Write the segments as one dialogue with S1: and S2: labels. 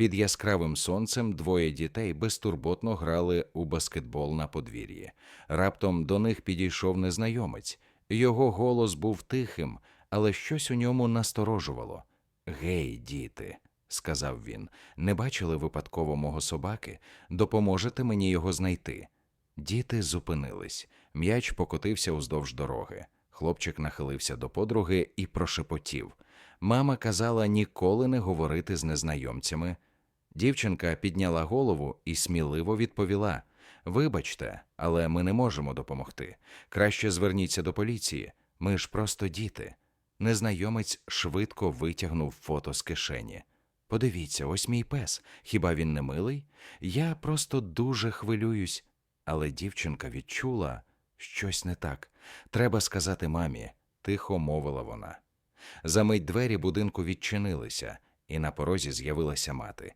S1: Під яскравим сонцем двоє дітей безтурботно грали у баскетбол на подвір'ї. Раптом до них підійшов незнайомець. Його голос був тихим, але щось у ньому насторожувало. Гей, діти, сказав він, не бачили випадково мого собаки? Допоможете мені його знайти. Діти зупинились. М'яч покотився уздовж дороги. Хлопчик нахилився до подруги і прошепотів. Мама казала ніколи не говорити з незнайомцями. Дівчинка підняла голову і сміливо відповіла: Вибачте, але ми не можемо допомогти. Краще зверніться до поліції. Ми ж просто діти. Незнайомець швидко витягнув фото з кишені. Подивіться, ось мій пес. Хіба він не милий? Я просто дуже хвилююсь. Але дівчинка відчула щось не так. Треба сказати мамі, тихо мовила вона. Замить двері будинку відчинилися, і на порозі з'явилася мати.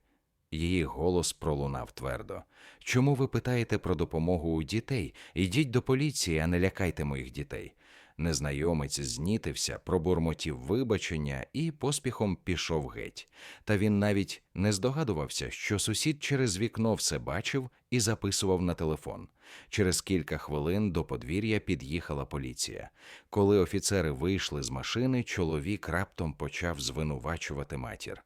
S1: Її голос пролунав твердо. Чому ви питаєте про допомогу у дітей? Ідіть до поліції, а не лякайте моїх дітей. Незнайомець знітився, пробурмотів вибачення і поспіхом пішов геть. Та він навіть не здогадувався, що сусід через вікно все бачив і записував на телефон. Через кілька хвилин до подвір'я під'їхала поліція. Коли офіцери вийшли з машини, чоловік раптом почав звинувачувати матір.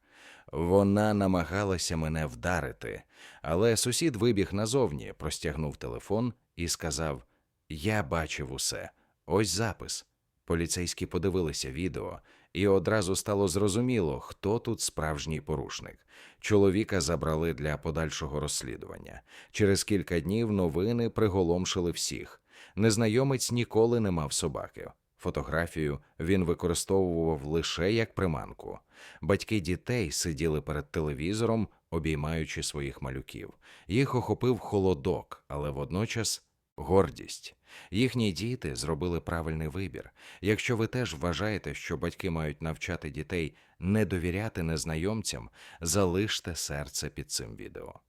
S1: Вона намагалася мене вдарити, але сусід вибіг назовні, простягнув телефон і сказав: Я бачив усе. Ось запис. Поліцейські подивилися відео, і одразу стало зрозуміло, хто тут справжній порушник. Чоловіка забрали для подальшого розслідування. Через кілька днів новини приголомшили всіх. Незнайомець ніколи не мав собаки. Фотографію він використовував лише як приманку. Батьки дітей сиділи перед телевізором, обіймаючи своїх малюків. Їх охопив холодок, але водночас гордість. Їхні діти зробили правильний вибір. Якщо ви теж вважаєте, що батьки мають навчати дітей не довіряти незнайомцям, залиште серце під цим відео.